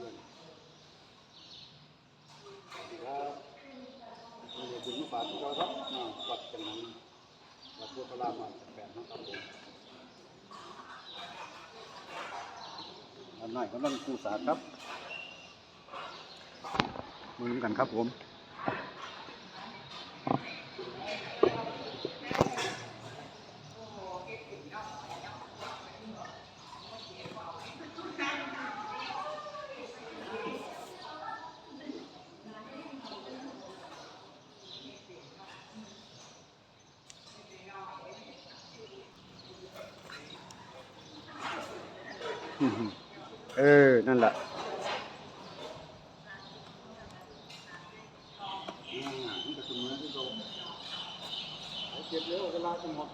ด้วยครับนี่บุญฝากทุกคนครับนี่วัดกันนั้นวัดพุทธรามมาจากแปดนะครับผมอันไหนก็ต้องกู้สาครับมือกันครับผม เออ นั่นแหละเก็บเร็วเวลาจะหมด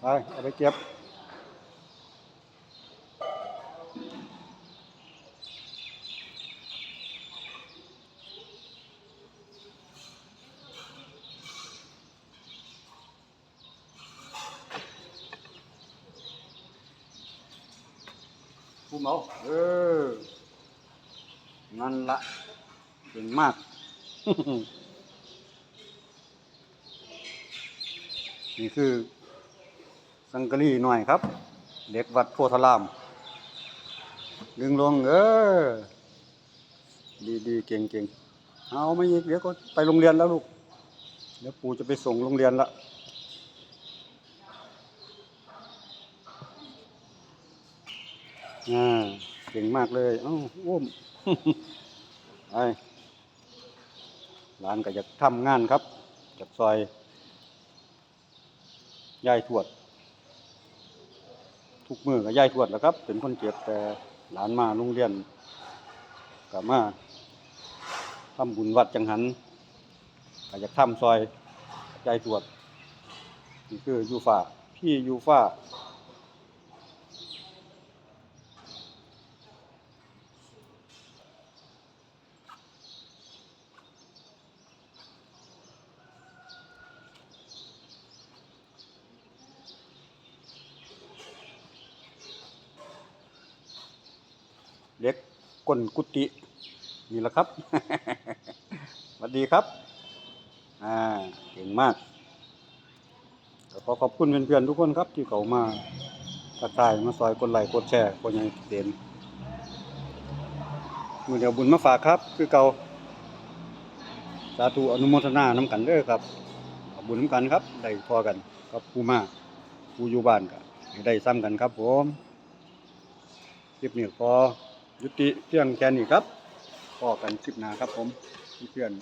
ไปเอาไปเก็บ มเอาเออนั่นละเก่งมากนี่คือ สังกะรีหน่อยครับ เด็กวัดโพธาราม ดึงลงเออ ดีดีเก่งเก่งเอาไม่อีกเดี๋ยวก็ไปโรงเรียนแล้วลูก เดี๋ยวปู่จะไปส่งโรงเรียนละ อ่าเก่งมากเลยเอ้าอุ้มไปร้านก็จะทำงานครับจากซอยยายทวด ทุกมือกับยายทวดแล้วครับ เป็นคนเก็บแต่หลานมาโรงเรียนกลับมาทำบุญวัดจังหันก็จะทำซอยยายทวดนี่คือยูฟ่าพี่ยูฟ่า เล็กก้นกุฏินี่แหละครับสวัสดีครับ อ่าเก่งมากขอขอบคุณเพื่อนๆทุกคนครับ ที่เขามาทักายมาซอยกดไลค์กดแชร์กดยังเต็มมือเดียวบุญมาฝากครับ คือเก่าสาธุอนุโมทนาน้ำกันเด้อครับขอบบุญน้ำกันครับ ได้พอกันกับผู้มาผู้อยู่บ้านกันได้ซ้ำกันครับผมคลิปนี้พอ ยุติเพียงแค่นี้ครับพอกันคลิปหน้าครับผมเพื่อน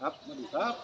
ครับสวัสดีครับ